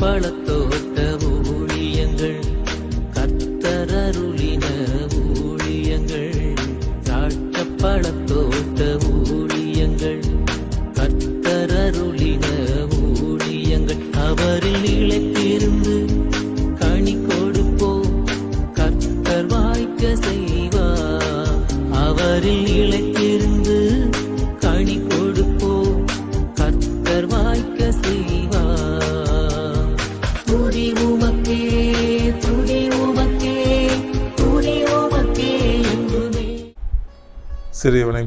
பழத்தோட்ட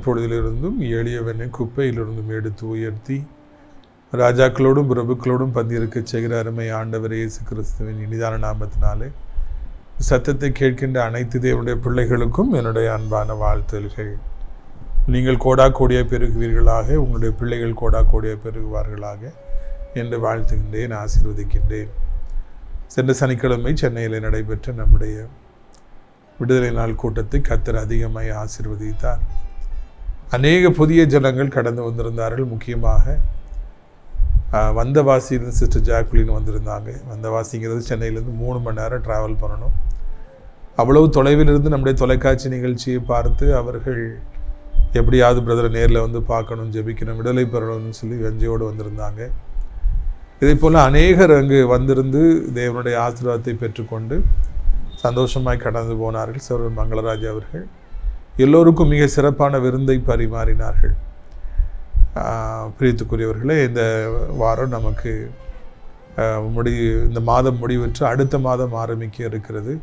சிறியவனை எளியவனை குப்பையிலிருந்தும் எடுத்து உயர்த்தி ராஜாக்களோடும் பிரபுக்களோடும் பந்திருக்க செய்கிற அருமை ஆண்டவர் இயேசு கிறிஸ்துவின் இனிதான நாமத்தினாலே சத்தத்தை கேட்கின்ற அனைத்து தேவனுடைய பிள்ளைகளுக்கும் என்னுடைய அன்பான வாழ்த்துகள். நீங்கள் கோடா கோடியாக பெருகுவீர்களாக உங்களுடைய பிள்ளைகள் கோடா கோடியாக பெருகுவார்களாக என்று வாழ்த்துகின்றேன் ஆசீர்வதிக்கின்றேன். சென்ற சனிக்கிழமை சென்னையில் நடைபெற்ற நம்முடைய விடுதலை நாள் கூட்டத்தை கத்தர் அதிகமாய் ஆசிர்வதித்தார். அநேக புதிய ஜனங்கள் கடந்து வந்திருந்தார்கள். முக்கியமாக வந்தவாசியிலிருந்து சிஸ்டர் ஜாக்குலின் வந்திருந்தாங்க. வந்தவாசிங்கிறது சென்னையிலேருந்து மூணு மணி நேரம் ட்ராவல் பண்ணணும். அவ்வளவு தொலைவில் இருந்து நம்முடைய தொலைக்காட்சி நிகழ்ச்சியை பார்த்து அவர்கள் எப்படியாவது பிரதரை நேரில் வந்து பார்க்கணும் ஜெபிக்கணும் விடலை பெறணும்னு சொல்லி வெஞ்சையோடு வந்திருந்தாங்க. இதே போல் அநேகர் அங்கு வந்திருந்து தேவனுடைய ஆசீர்வாதத்தை பெற்றுக்கொண்டு சந்தோஷமாய் கடந்து போனார்கள். சர்வன் மங்களராஜ் அவர்கள். எல்லோருக்கும் மிக சிறப்பான விருந்தை பரிமாறினார்கள். பிரியத்துக்குரியவர்களே இந்த வாரம் நமக்கு முடி இந்த மாதம் முடிவுற்று அடுத்த மாதம் ஆரம்பிக்க இருக்கிறது.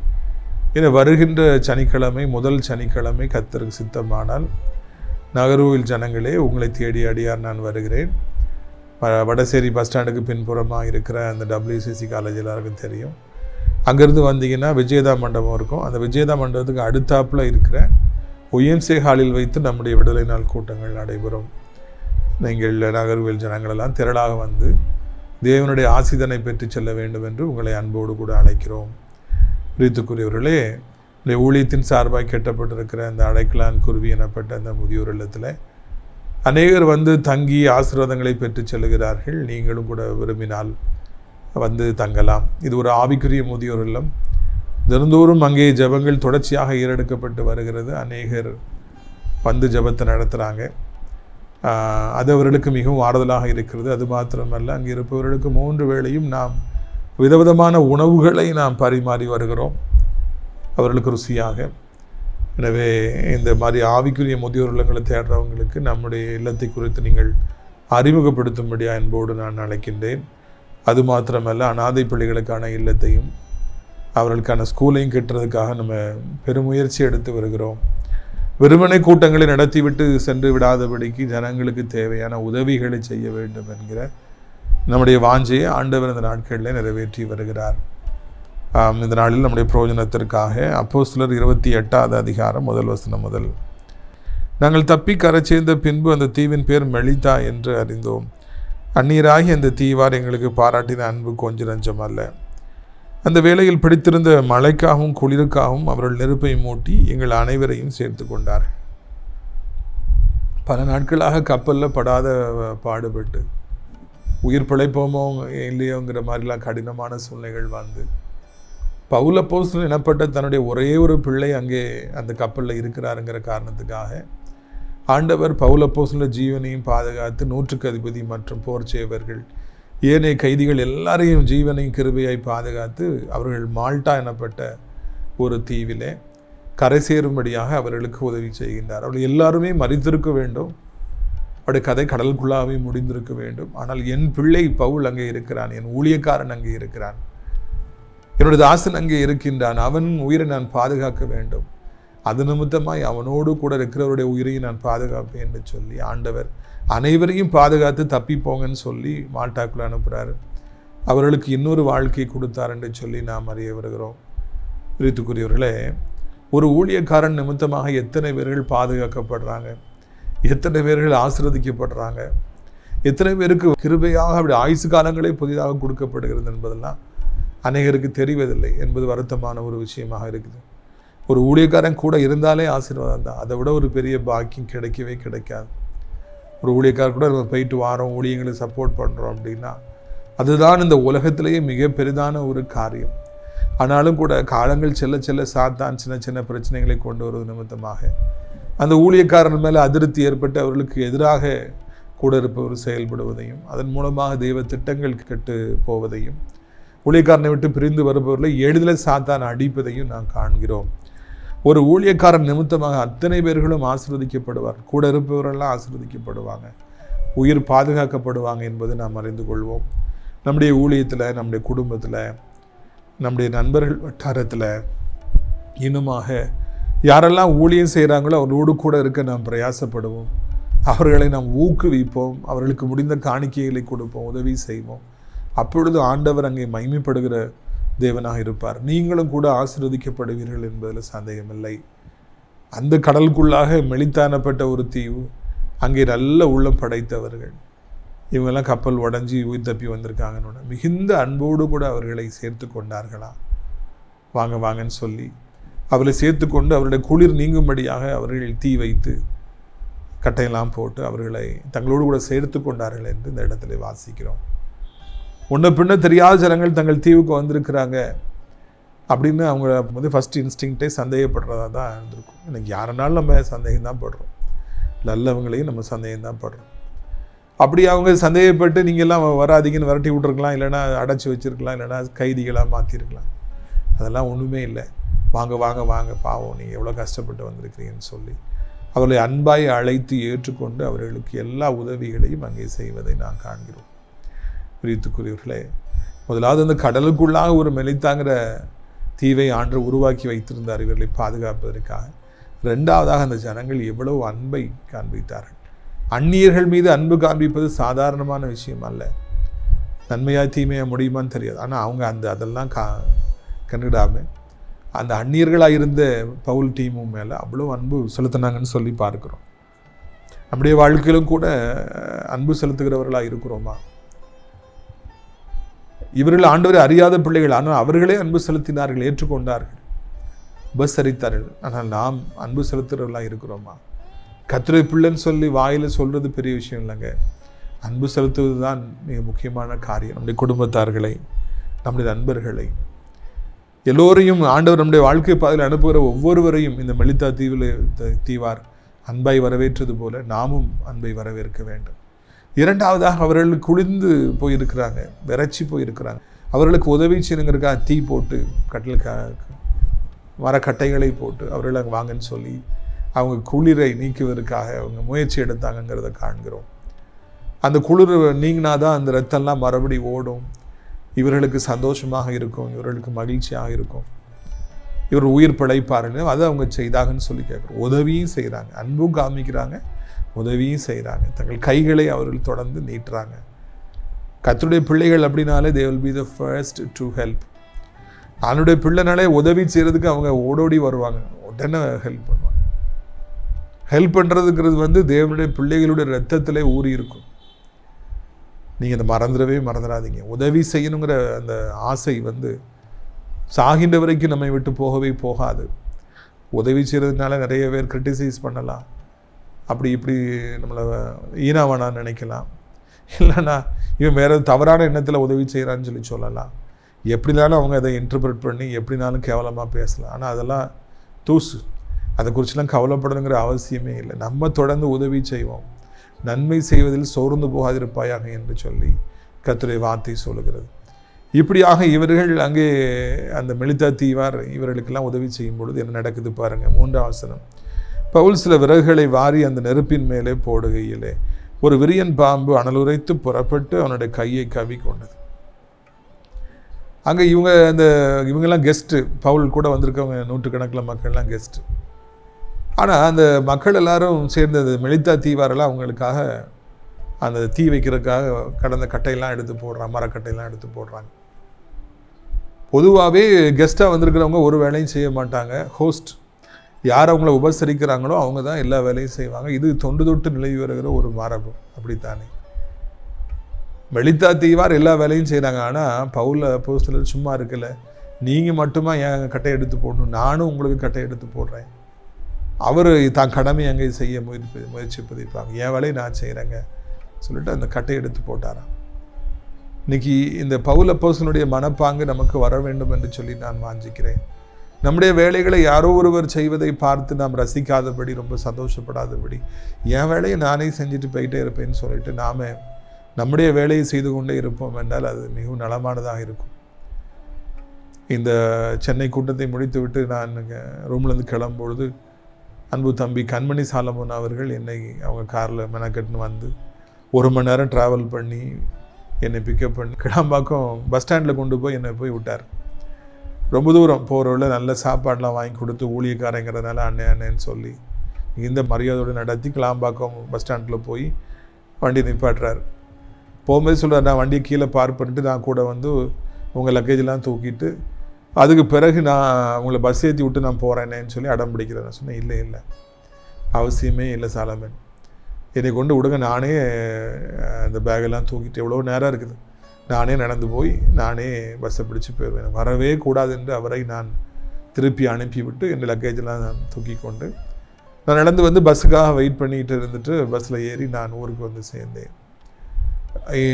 இனி வருகின்ற சனிக்கிழமை முதல் சனிக்கிழமை கத்தருக்கு சித்தமானால் நகர்வில் ஜனங்களே உங்களை தேடி அடியார் நான் வருகிறேன். வ- வடசேரி பஸ் ஸ்டாண்டுக்கு பின்புறமாக இருக்கிற அந்த டபிள்யூசிசி காலேஜ் எல்லாருக்கும் தெரியும். அங்கேருந்து வந்தீங்கன்னா விஜயதா மண்டபம் இருக்கும். அந்த விஜயதா மண்டபத்துக்கு அடுத்தாப்புல இருக்கிற ஒய்எம்சி ஹாலில் வைத்து நம்முடைய விடுதலை நாள் கூட்டங்கள் நடைபெறும். நீங்கள் நகர்வில் ஜனங்களெல்லாம் திரளாக வந்து தேவனுடைய ஆசிதனை பெற்று செல்ல வேண்டும் என்று உங்களை அன்போடு கூட அழைக்கிறோம். பிரித்துக்குரியவர்களே இந்த ஊழியத்தின் சார்பாக கெட்டப்பட்டிருக்கிற அந்த அடைக்கலான் குருவி எனப்பட்ட அந்த முதியோர் இல்லத்தில் அநேகர் வந்து தங்கி ஆசீர்வாதங்களை பெற்று செல்கிறார்கள். நீங்களும் கூட விரும்பினால் வந்து தங்கலாம். இது ஒரு ஆவிக்குரிய முதியோர் இல்லம். தினந்தோறும் அங்கே ஜெபங்கள் தொடர்ச்சியாக ஈரெடுக்கப்பட்டு வருகிறது. அநேகர் வந்து ஜெபத்தை நடத்துகிறாங்க அது அவர்களுக்கு மிகவும் ஆறுதலாக இருக்கிறது. அது மாத்திரமல்ல அங்கே இருப்பவர்களுக்கு மூன்று வேளையும் நாம் விதவிதமான உணவுகளை நாம் பரிமாறி வருகிறோம். அவர்களுக்கு ருசியாக. எனவே இந்த மாதிரி ஆவிக்குரிய முதியோர் இல்லங்களை தேடுறவங்களுக்கு நம்முடைய இல்லத்தை குறித்து நீங்கள் அறிமுகப்படுத்தும்படியா என்போடு நான் அழைக்கின்றேன். அது மாத்திரமல்ல அனாதை பிள்ளைகளுக்கான இல்லத்தையும் அவர்களுக்கான ஸ்கூலையும் கட்டுறதுக்காக நம்ம பெருமுயற்சி எடுத்து வருகிறோம். வெறுமனை கூட்டங்களை நடத்திவிட்டு சென்று விடாதபடிக்கு ஜனங்களுக்கு தேவையான உதவிகளை செய்ய வேண்டும் என்கிற நம்முடைய வாஞ்சையை ஆண்டவர் இந்த நாட்களில் நிறைவேற்றி வருகிறார். இந்த நாளில் நம்முடைய பிரயோஜனத்திற்காக அப்போஸ்தலர் இருபத்தி எட்டாவது அதிகாரம் முதல் வசனம் முதல். நாங்கள் தப்பி கரை சேர்ந்த பின்பு அந்த தீவின் பேர் மெலிதா என்று அறிந்தோம். அந்நீராகி அந்த தீவார் எங்களுக்கு பாராட்டின அன்பு கொஞ்ச நஞ்சம் அல்ல. அந்த வேளையில் பிடித்திருந்த மழைக்காகவும் குளிருக்காகவும் அவர்கள் நெருப்பை மூட்டி எங்கள் அனைவரையும் சேர்த்து கொண்டார். பல நாட்களாக கப்பலில் படாத பாடுபட்டு உயிர் பிழைப்போமோ இல்லையோங்கிற மாதிரிலாம் கடினமான சூழ்நிலைகள் வந்து பவுல போஸ்டன் எனப்பட்ட தன்னுடைய ஒரே ஒரு பிள்ளை அங்கே அந்த கப்பலில் இருக்கிறாருங்கிற காரணத்துக்காக ஆண்டவர் பவுல போஸ்டல ஜீவனையும் பாதுகாத்து நூற்றுக்கு அதிபதி மற்றும் போர் சேவர்கள் ஏனைய கைதிகள் எல்லாரையும் ஜீவனையும் கிருபையாய் பாதுகாத்து அவர்கள் மால்டா எனப்பட்ட ஒரு தீவிலே கரை சேரும்படியாக அவர்களுக்கு உதவி செய்கின்றார். அவர்கள் எல்லாருமே மறித்திருக்க வேண்டும். அவருடைய கதை கடல்குள்ளாவே முடிந்திருக்க வேண்டும். ஆனால் என் பிள்ளை பவுல் அங்கே இருக்கிறான் என் ஊழியக்காரன் அங்கே இருக்கிறான். என்னுடைய தாசன் அங்கே இருக்கின்றான். அவன் உயிரை நான் பாதுகாக்க வேண்டும். அது நிமித்தமாய் அவனோடு கூட இருக்கிறவருடைய உயிரை நான் பாதுகாப்பேன் என்று சொல்லி ஆண்டவர் அனைவரையும் பாதுகாத்து தப்பிப்போங்கன்னு சொல்லி மால்டாக்குள்ள அனுப்புகிறார் அவர்களுக்கு இன்னொரு வாழ்க்கை கொடுத்தார் என்று சொல்லி நாம் அறிய வருகிறோம். பிரித்துக்குரியவர்களே ஒரு ஊழியக்காரன் நிமித்தமாக எத்தனை பேர்கள் பாதுகாக்கப்படுறாங்க? எத்தனை பேர்கள் ஆசிர்வதிக்கப்படுறாங்க? எத்தனை பேருக்கு கிருபையாக அப்படி ஆயுசு காலங்களே புதிதாக கொடுக்கப்படுகிறது என்பதெல்லாம் அநேகருக்கு தெரிவதில்லை என்பது வருத்தமான ஒரு விஷயமாக இருக்குது. ஒரு ஊழியக்காரன் கூட இருந்தாலே ஆசீர்வாதம் தான். அதை விட ஒரு பெரிய பாக்கியம் கிடைக்கவே கிடைக்காது. ஒரு ஊழியக்காரர் கூட நம்ம போயிட்டு வாரோம் ஊழியங்களுக்கு சப்போர்ட் பண்ணுறோம் அப்படின்னா அதுதான் இந்த உலகத்திலேயே மிக பெரிதான ஒரு காரியம். ஆனாலும் கூட காலங்கள் செல்ல செல்ல சாத்தான் சின்ன சின்ன பிரச்சனைகளை கொண்டு வருவது நிமித்தமாக. அந்த ஊழியக்காரன் மேலே அதிருப்தி ஏற்பட்டு அவர்களுக்கு எதிராக கூட இருப்பவர் செயல்படுவதையும் அதன் மூலமாக தெய்வ திட்டங்கள் கெட்டு போவதையும் ஊழியக்காரனை விட்டு பிரிந்து வருபவர்களை எளிதில் சாத்தான் அடிப்பதையும் நாம் காண்கிறோம். ஒரு ஊழியக்காரன் நிமித்தமாக அத்தனை பேர்களும் ஆசிர்வதிக்கப்படுவார். கூட இருப்பவரெல்லாம் ஆசிர்வதிக்கப்படுவாங்க. உயிர் பாதுகாக்கப்படுவாங்க என்பதை நாம் அறிந்து கொள்வோம். நம்முடைய ஊழியத்தில் நம்முடைய குடும்பத்தில் நம்முடைய நண்பர்கள் வட்டாரத்தில் இன்னுமாக யாரெல்லாம் ஊழியம் செய்கிறாங்களோ அவரோடு கூட இருக்க நாம் பிரயாசப்படுவோம். அவர்களை நாம் ஊக்குவிப்போம். அவர்களுக்கு முடிந்த காணிக்கைகளை கொடுப்போம். உதவி செய்வோம். அப்பொழுது ஆண்டவர் அங்கே மைமைப்படுகிற தேவனாக இருப்பார். நீங்களும் கூட ஆசிர்வதிக்கப்படுவீர்கள் என்பதில் சந்தேகமில்லை. அந்த கடலுக்குள்ளாக மெளித்தானப்பட்ட ஒரு தீவு அங்கே நல்ல உள்ளம் படைத்தவர்கள். இவங்கெல்லாம் கப்பல் உடஞ்சி உயிர் தப்பி வந்திருக்காங்கன்னு மிகுந்த அன்போடு கூட அவர்களை சேர்த்து கொண்டார்களா? வாங்க வாங்கன்னு சொல்லி அவர்களை சேர்த்து கொண்டு அவருடைய குளிர் நீங்கும்படியாக அவர்கள் தீ வைத்து கட்டையெல்லாம் போட்டு அவர்களை தங்களோடு கூட சேர்த்து கொண்டார்கள் என்று இந்த இடத்துல வாசிக்கிறோம். ஒன்று பின்ன தெரியாத ஜனங்கள் தங்கள் தீவுக்கு வந்திருக்கிறாங்க அப்படின்னு அவங்க வந்து ஃபஸ்ட் இன்ஸ்டிங்க்டே சந்தேகப்படுறதா தான் இருந்திருக்கும். எனக்கு யாருனாலும் நம்ம சந்தேகம் தான் படுறோம். நல்லவங்களையும் நம்ம சந்தேகம் தான் படுறோம். அப்படி அவங்க சந்தேகப்பட்டு நீங்கள்லாம் வராதிங்கன்னு வராதீங்கன்னு விரட்டி விட்ருக்கலாம் இல்லைன்னா அடைச்சி வச்சுருக்கலாம் இல்லைன்னா கைதிகளாக மாற்றிருக்கலாம் அதெல்லாம் ஒன்றுமே இல்லை. வாங்க வாங்க வாங்க பாவம் நீங்கள் எவ்வளோ கஷ்டப்பட்டு வந்திருக்கிறீங்கன்னு சொல்லி அவர்களை அன்பாய் அழைத்து ஏற்றுக்கொண்டு அவர்களுக்கு எல்லா உதவிகளையும் அங்கே செய்வதை நான் காண்கிறோம். பிரித்துக்குரியவர்களே முதலாவது அந்த கடலுக்குள்ளாக ஒரு மெலித்தாங்கிற தீவை ஆண்டு உருவாக்கி வைத்திருந்தார் இவர்களை பாதுகாப்பதற்காக. ரெண்டாவதாக அந்த ஜனங்கள் எவ்வளவு அன்பை காண்பித்தார்கள். அந்நியர்கள் மீது அன்பு காண்பிப்பது சாதாரணமான விஷயம் அல்ல. நன்மையாக தீமையாக முடியுமான்னு தெரியாது. ஆனால் அவங்க அந்த அதெல்லாம் கா கண்டுடாமல் அந்த அந்நியர்களாக இருந்த பவுல் டீமும் மேலே அவ்வளோ அன்பு செலுத்தினாங்கன்னு சொல்லி பார்க்குறோம். நம்முடைய வாழ்க்கையிலும் கூட அன்பு செலுத்துகிறவர்களாக இருக்கிறோமா? இவர்கள் ஆண்டவரை அறியாத பிள்ளைகள் ஆனால் அவர்களே அன்பு செலுத்தினார்கள் ஏற்றுக்கொண்டார்கள். உபசரித்தார்கள் ஆனால் நாம் அன்பு செலுத்துகிறவர்களாக இருக்கிறோமா? கத்திரை பிள்ளைன்னு சொல்லி வாயில் சொல்கிறது பெரிய விஷயம் இல்லைங்க. அன்பு செலுத்துவது தான் மிக முக்கியமான காரியம். நம்முடைய குடும்பத்தார்களை நம்முடைய நண்பர்களை. எல்லோரையும் ஆண்டவர் நம்முடைய வாழ்க்கை பாதையில் அனுப்புகிற ஒவ்வொருவரையும் இந்த மெலித்தா தீவில் தீவார் அன்பை வரவேற்றது போல நாமும் அன்பை வரவேற்க வேண்டும். இரண்டாவதாக அவர்கள் குளிர்ந்து போயிருக்கிறாங்க விரைச்சி போயிருக்கிறாங்க. அவர்களுக்கு உதவி செய்யுங்கிறக்காக தீ போட்டு கட்டிலுக்கா மரக்கட்டைகளை போட்டு அவர்கள் அங்கே வாங்கன்னு சொல்லி அவங்க குளிரை நீக்குவதற்காக அவங்க முயற்சி எடுத்தாங்கங்கிறத காண்கிறோம். அந்த குளிர் நீங்கினா தான் அந்த ரத்தம்லாம் மறுபடி ஓடும். இவர்களுக்கு சந்தோஷமாக இருக்கும் இவர்களுக்கு மகிழ்ச்சியாக இருக்கும். இவர் உயிர் பிழைப்பாருன்னு அதை அவங்க செய்தாகன்னு சொல்லி கேட்குறோம். உதவியும் செய்கிறாங்க அன்பும் காமிக்கிறாங்க. உதவியும் செய்கிறாங்க தங்கள் கைகளை அவர்கள் தொடர்ந்து நீட்டுறாங்க. கத்தருடைய பிள்ளைகள் அப்படின்னாலே they will be the first to help அவனுடைய பிள்ளைனாலே உதவி செய்கிறதுக்கு அவங்க ஓடோடி வருவாங்க. உடனே ஹெல்ப் பண்ணுவாங்க. ஹெல்ப் பண்ணுறதுங்கிறது வந்து தேவனுடைய பிள்ளைகளுடைய ரத்தத்தில் ஊறி இருக்கும். நீங்கள் அதை மறந்துடவே மறந்துடாதீங்க. உதவி செய்யணுங்கிற அந்த ஆசை வந்து சாகின்ற வரைக்கும் நம்மை விட்டு போகவே போகாது. உதவி செய்கிறதுனால நிறைய பேர் கிரிட்டிசைஸ் பண்ணலாம். அப்படி இப்படி நம்மளை ஈனாவானான்னு நினைக்கலாம். இல்லைன்னா இவன் வேறு தவறான எண்ணத்தில் உதவி செய்கிறான்னு சொல்லி சொல்லலாம். எப்படினாலும் அவங்க அதை இன்டர்பிரட் பண்ணி எப்படினாலும் கேவலமாக பேசலாம். ஆனால் அதெல்லாம் தூசு. அதை குறிச்செலாம் கவலைப்படணுங்கிற அவசியமே இல்லை. நம்ம தொடர்ந்து உதவி செய்வோம். நன்மை செய்வதில் சோர்ந்து போகாதிருப்பாயாக என்று சொல்லி கத்துரை வார்த்தை சொல்லுகிறது. இப்படியாக இவர்கள் அங்கே அந்த மெலிதா தீவார் இவர்களுக்கெல்லாம் உதவி செய்யும் பொழுது என்ன நடக்குது பாருங்கள் மூன்றாம் வசனம். பவுல் சில விறகுகளை வாரி அந்த நெருப்பின் மேலே போடுகையிலே ஒரு விரியன் பாம்பு அனலுரைத்து புறப்பட்டு அவனுடைய கையை கவி கொண்டது அங்கே இவங்க அந்த இவங்கெல்லாம் கெஸ்ட்டு பவுல் கூட வந்திருக்கவங்க நூற்றுக்கணக்கில் மக்கள்லாம் கெஸ்ட்டு ஆனால் அந்த மக்கள் எல்லாரும் சேர்ந்தது அந்த மெலித்தா தீவாரெல்லாம் அவங்களுக்காக அந்த தீ வைக்கிறதுக்காக கடந்த கட்டையெல்லாம் எடுத்து போடுறாங்க மரக்கட்டையெல்லாம் எடுத்து போடுறாங்க. பொதுவாகவே கெஸ்ட்டாக வந்திருக்கிறவங்க ஒரு வேலையும் செய்ய மாட்டாங்க ஹோஸ்ட் யார் அவங்கள உபசரிக்கிறாங்களோ அவங்க தான் எல்லா வேலையும் செய்வாங்க. இது தொண்டு தொட்டு நிலவி வருகிற ஒரு மரபு. அப்படித்தானே? மெலித்தா தீவார் எல்லா வேலையும் செய்கிறாங்க ஆனால் பவுல போஸ்டில் சும்மா இருக்கல. நீங்கள் மட்டுமா என் கட்டை எடுத்து போடணும்? நானும் உங்களுக்கு கட்டை எடுத்து போடுறேன். அவர் தான் கடமை அங்கே செய்ய முயற்சி முயற்சி பதிப்பாங்க. என் வேலையை நான் செய்கிறேங்க சொல்லிட்டு அந்த கட்டை எடுத்து போட்டாராம். இன்னைக்கு இந்த பவுல அப்போஸ்தலனுடைய மனப்பாங்கு நமக்கு வர வேண்டும் என்று சொல்லி நான் வாஞ்சிக்கிறேன். நம்முடைய வேலைகளை யாரோ ஒருவர் செய்வதை பார்த்து நாம் ரசிக்காதபடி ரொம்ப சந்தோஷப்படாதபடி என் வேலையை நானே செஞ்சுட்டு போயிட்டே இருப்பேன்னு சொல்லிட்டு நாம நம்முடைய வேலையை செய்து கொண்டே இருப்போம் என்றால் அது மிகவும் நலமானதாக இருக்கும். இந்த சென்னை கூட்டத்தை முடித்துவிட்டு நான் ரூம்லேருந்து கிளம்பும்பொழுது அன்பு தம்பி கண்மணி சாலமோன் அவர்கள் என்னை அவங்க காரில் மெனக்கட்டுன்னு வந்து ஒரு மணி நேரம் ட்ராவல் பண்ணி என்னை பிக்கப் பண்ணி கிளம்பாக்கம் பஸ் ஸ்டாண்டில் கொண்டு போய் என்னை போய் விட்டார். ரொம்ப தூரம் போகிறவள்ள நல்ல சாப்பாடெலாம் வாங்கி கொடுத்து ஊழியக்காரங்கிறதுனால அண்ணே அண்ணேன்னு சொல்லி இந்த மரியாதையோடு நடத்தி கிளாம்பாக்கம் பஸ் ஸ்டாண்டில் போய் வண்டி நிப்பாட்டுறாரு. போகும்போது சொல்கிறார் நான் வண்டியை கீழே பார்க் பண்ணிட்டு நான் கூட வந்து உங்கள் லக்கேஜெலாம் தூக்கிட்டு அதுக்கு பிறகு நான் உங்களை பஸ் ஏற்றி விட்டு நான் போகிறேனேன்னு சொல்லி அடம் பிடிக்கிறேன் நான் சொன்னேன் இல்லை இல்லை. அவசியமே இல்லை சாலமன். என்னை கொண்டு விடுங்க. நானே அந்த பேக்கெல்லாம் தூக்கிட்டு எவ்வளோ நேரம் இருக்குது. நானே நடந்து போய் நானே பஸ்ஸை பிடிச்சி போயிடுவேன் வரவே கூடாது என்று அவரை நான் திருப்பி அனுப்பிவிட்டு என் லக்கேஜெல்லாம் நான் தூக்கி கொண்டு நான் நடந்து வந்து பஸ்ஸுக்காக வெயிட் பண்ணிட்டு இருந்துட்டு பஸ்ஸில் ஏறி நான் ஊருக்கு வந்து சேர்ந்தேன்.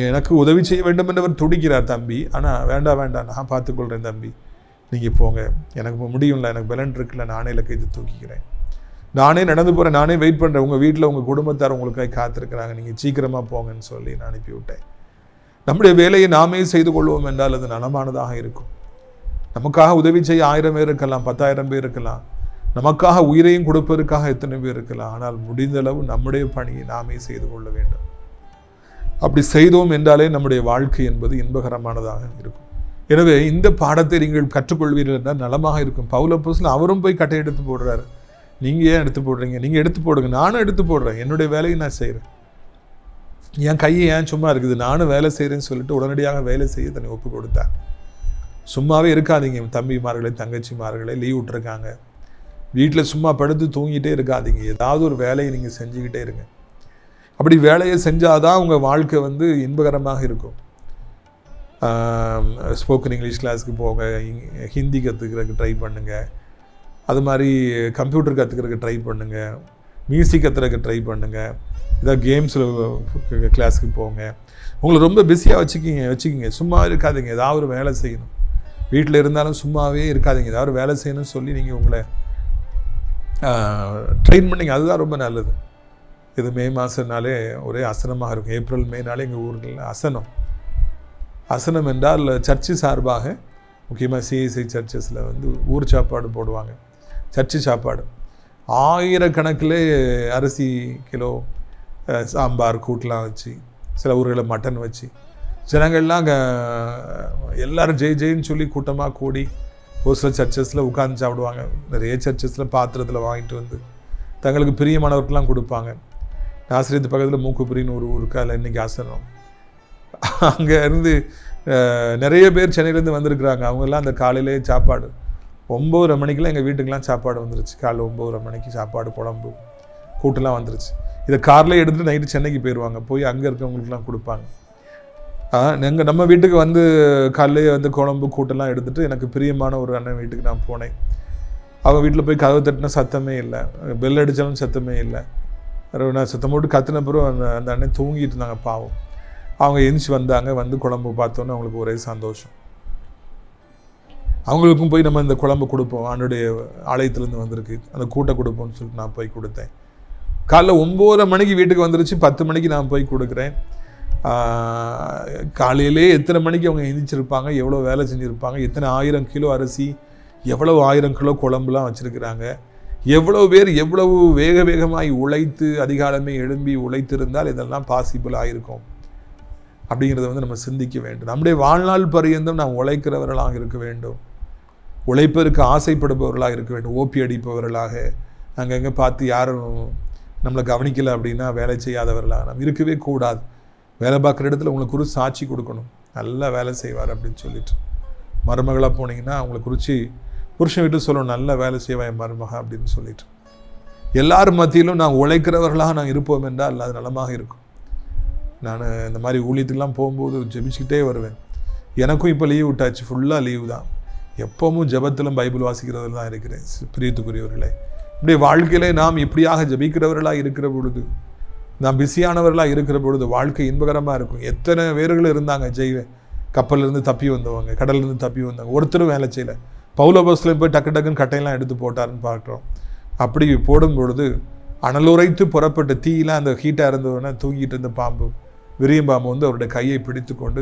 எனக்கு உதவி செய்ய வேண்டும் என்றவர் துடிக்கிறார் தம்பி. ஆனால் வேண்டாம் வேண்டாம் நான் பார்த்துக்கொள்கிறேன் தம்பி. நீங்கள் போங்க. எனக்கு இப்போ முடியும்ல எனக்கு பலன் இருக்குல்ல நானே லக்கேஜ் தூக்கிக்கிறேன். நானே நடந்து போகிறேன் நானே வெயிட் பண்ணுறேன் உங்கள் வீட்டில் உங்கள் குடும்பத்தார் உங்களுக்காக காத்திருக்கிறாங்க. நீங்கள் சீக்கிரமாக போங்கன்னு சொல்லி நான் அனுப்பி விட்டேன் நம்முடைய வேலையை நாமே செய்து கொள்வோம் என்றால் அது நலமானதாக இருக்கும். நமக்காக உதவி செய்ய ஆயிரம் பேர் இருக்கலாம் பத்தாயிரம் பேர் இருக்கலாம். நமக்காக உயிரையும் கொடுப்பதற்காக எத்தனை பேர் இருக்கலாம். ஆனால் முடிந்தளவு நம்முடைய பணியை நாமே செய்து கொள்ள வேண்டும். அப்படி செய்தோம் என்றாலே நம்முடைய வாழ்க்கை என்பது இன்பகரமானதாக இருக்கும். எனவே இந்த பாடத்தை நீங்கள் கற்றுக்கொள்வீர்கள் என்றால் நலமாக இருக்கும். பவுல பவுலப்போஸ்ல அவரும் போய் கட்டை எடுத்து போடுறாரு. நீங்கள் ஏன் எடுத்து போடுறீங்க? நீங்கள் எடுத்து போடுங்க. நானும் எடுத்து போடுறேன். என்னுடைய வேலையை நான் செய்கிறேன் என் கையை ஏன் சும்மா இருக்குது? நானும் வேலை செய்கிறேன்னு சொல்லிட்டு உடனடியாக வேலை செய்ய தன்னை ஒப்பு கொடுத்தார். சும்மாவே இருக்காதீங்க தம்பிமார்களே தங்கச்சிமார்களே லீவ் விட்டுருக்காங்க. வீட்டில் சும்மா படுத்து தூங்கிட்டே இருக்காதீங்க. ஏதாவது ஒரு வேலையை நீங்கள் செஞ்சுக்கிட்டே இருங்க. அப்படி வேலையை செஞ்சால் தான் உங்கள் வாழ்க்கை வந்து இன்பகரமாக இருக்கும். ஸ்போக்கன் இங்கிலீஷ் கிளாஸ்க்கு போங்க ஹிந்தி கற்றுக்கிறதுக்கு ட்ரை பண்ணுங்கள் அது மாதிரி கம்ப்யூட்டர் கற்றுக்கிறதுக்கு ட்ரை பண்ணுங்கள் மியூசிக் கற்றுறதுக்கு ட்ரை பண்ணுங்கள் ஏதாவது கேம்ஸில் கிளாஸுக்கு போங்க. உங்களை ரொம்ப பிஸியாக வச்சுக்கிங்க வச்சுக்கிங்க. சும்மா இருக்காதீங்க. ஏதாவது ஒரு வேலை செய்யணும். வீட்டில் இருந்தாலும் சும்மாவே இருக்காதிங்க. ஏதாவது வேலை செய்யணும்னு சொல்லி நீங்கள் உங்களை ட்ரெயின் பண்ணிங்க. அதுதான் ரொம்ப நல்லது. இது மே மாதம்னாலே ஒரே அசனமாக இருக்கும். ஏப்ரல் மேனாலே எங்கள் ஊரில் அசனம். அசனம் என்றால் சர்ச்சு சார்பாக முக்கியமாக சிஎஸ்ஐ சர்ச்சஸில் வந்து ஊர் சாப்பாடு போடுவாங்க. சர்ச்சு சாப்பாடு. ஆயிரக்கணக்கில் அரிசி கிலோ சாம்பார் கூட்டெலாம் வச்சு சில ஊர்களில் மட்டன் வச்சு ஜனங்கள்லாம் அங்கே எல்லோரும் ஜெய் ஜெயின்னு சொல்லி கூட்டமாக கூடி ஒரு சில சர்ச்சஸில் உட்காந்து சாப்பிடுவாங்க. நிறைய சர்ச்சஸில் பாத்திரத்தில் வாங்கிட்டு வந்து தங்களுக்கு பிரியமானவர்கள்லாம் கொடுப்பாங்க. ஆசிரியத்து பக்கத்தில் மூக்குப்புரின்னு ஒரு ஊருக்கு அதில் இன்றைக்கி ஆசனம். அங்கே இருந்து நிறைய பேர் சென்னையிலேருந்து வந்திருக்கிறாங்க. அவங்கெல்லாம் அந்த காலையிலே சாப்பாடு ஒம்பதரை மணிக்கெலாம் எங்கள் வீட்டுக்கெலாம் சாப்பாடு வந்துருச்சு. காலைல ஒம்பதரை மணிக்கு சாப்பாடு குழம்பு கூட்டெல்லாம் வந்துருச்சு. இதை கார்லேயே எடுத்துகிட்டு நைட்டு சென்னைக்கு போயிடுவாங்க போய் அங்கே இருக்கவங்களுக்குலாம் கொடுப்பாங்க. எங்கள் நம்ம வீட்டுக்கு வந்து காலையிலே வந்து குழம்பு கூட்டெல்லாம் எடுத்துகிட்டு எனக்கு பிரியமான ஒரு அண்ணன் வீட்டுக்கு நான் போனேன். அவங்க வீட்டில் போய் கதவு தட்டின சத்தமே இல்லை. பெல் அடித்தாலும் சத்தமே இல்லை. நான் சத்தம் போட்டு கத்தின பிறகு அந்த அந்த அண்ணன் தூங்கிட்டு இருந்தாங்க பாவம். அவங்க எந்திச்சு வந்தாங்க. வந்து குழம்பு பார்த்தோன்னே அவங்களுக்கு ஒரே சந்தோஷம். அவங்களுக்கும் போய் நம்ம இந்த குழம்பு கொடுப்போம். ஆண்டுடைய ஆலயத்துலேருந்து வந்திருக்கு. அந்த கூட்டை கொடுப்போம்னு சொல்லிட்டு நான் போய் கொடுத்தேன். காலைல ஒம்போதரை மணிக்கு வீட்டுக்கு வந்துருச்சு. பத்து மணிக்கு நான் போய் கொடுக்குறேன். காலையிலே எத்தனை மணிக்கு அவங்க எந்திரிச்சிருப்பாங்க? எவ்வளோ வேலை செஞ்சுருப்பாங்க? எத்தனை ஆயிரம் கிலோ அரிசி? எவ்வளவு ஆயிரம் கிலோ குழம்புலாம் வச்சுருக்கிறாங்க. எவ்வளோ பேர் எவ்வளவு வேக வேகமாய் உழைத்து அதிகாலமே எழும்பி உழைத்திருந்தால் இதெல்லாம் பாசிபிள் ஆகிருக்கும் அப்படிங்கிறத வந்து நம்ம சிந்திக்க வேண்டும். நம்முடைய வாழ்நாள் பரியந்தம் நாம் உழைக்கிறவர்களாக இருக்க வேண்டும். உழைப்பதற்கு ஆசைப்படுபவர்களாக இருக்க வேண்டும். ஓப்பி அடிப்பவர்களாக. அங்கங்கே பார்த்து யாரும் நம்மளை கவனிக்கலை அப்படின்னா வேலை செய்யாதவர்களாக நம்ம இருக்கவே கூடாது. வேலை பார்க்குற இடத்துல உங்களுக்கு குறித்து சாட்சி கொடுக்கணும். நல்லா வேலை செய்வார் அப்படின்னு சொல்லிட்டு. மருமகளாக போனீங்கன்னா அவங்களை குறித்து புருஷன் விட்டு சொல்லணும். நல்லா வேலை செய்வேன் என் மருமக அப்படின்னு சொல்லிட்டு. எல்லார் மத்தியிலும் நான் உழைக்கிறவர்களாக நான் இருப்போம் என்றால் அது நலமாக இருக்கும். நான் இந்த மாதிரி ஊழியத்துக்கெலாம் போகும்போது ஜெபிச்சுக்கிட்டே வருவேன். எனக்கும் இப்போ லீவ் விட்டாச்சு. ஃபுல்லாக லீவு தான். எப்பவும் ஜபத்திலும் பைபிள் வாசிக்கிறதுல தான் இருக்கிறேன். பிரியத்துக்குரியவர்களே இப்படி வாழ்க்கையிலே நாம் இப்படியாக ஜெபிக்கிறவர்களாக இருக்கிற பொழுது நாம் பிஸியானவர்களாக இருக்கிற பொழுது வாழ்க்கை இன்பகரமாக இருக்கும். எத்தனை பேர்கள் இருந்தாங்க ஜெய்வ கப்பல்லேருந்து தப்பி வந்தவங்க கடல்லேருந்து தப்பி வந்தவங்க ஒருத்தரும் வேலை செய்யலை. பௌலபஸ்ல போய் டக்கு டக்குன்னு கட்டையெல்லாம் எடுத்து போட்டாருன்னு பார்க்குறோம். அப்படி போடும் பொழுது அனலுரைத்து புறப்பட்ட தீயில அந்த ஹீட்டாக இருந்தவொடனே தூங்கிட்டு இருந்த பாம்பு விரியம்பாம்பு வந்து அவருடைய கையை பிடித்து கொண்டு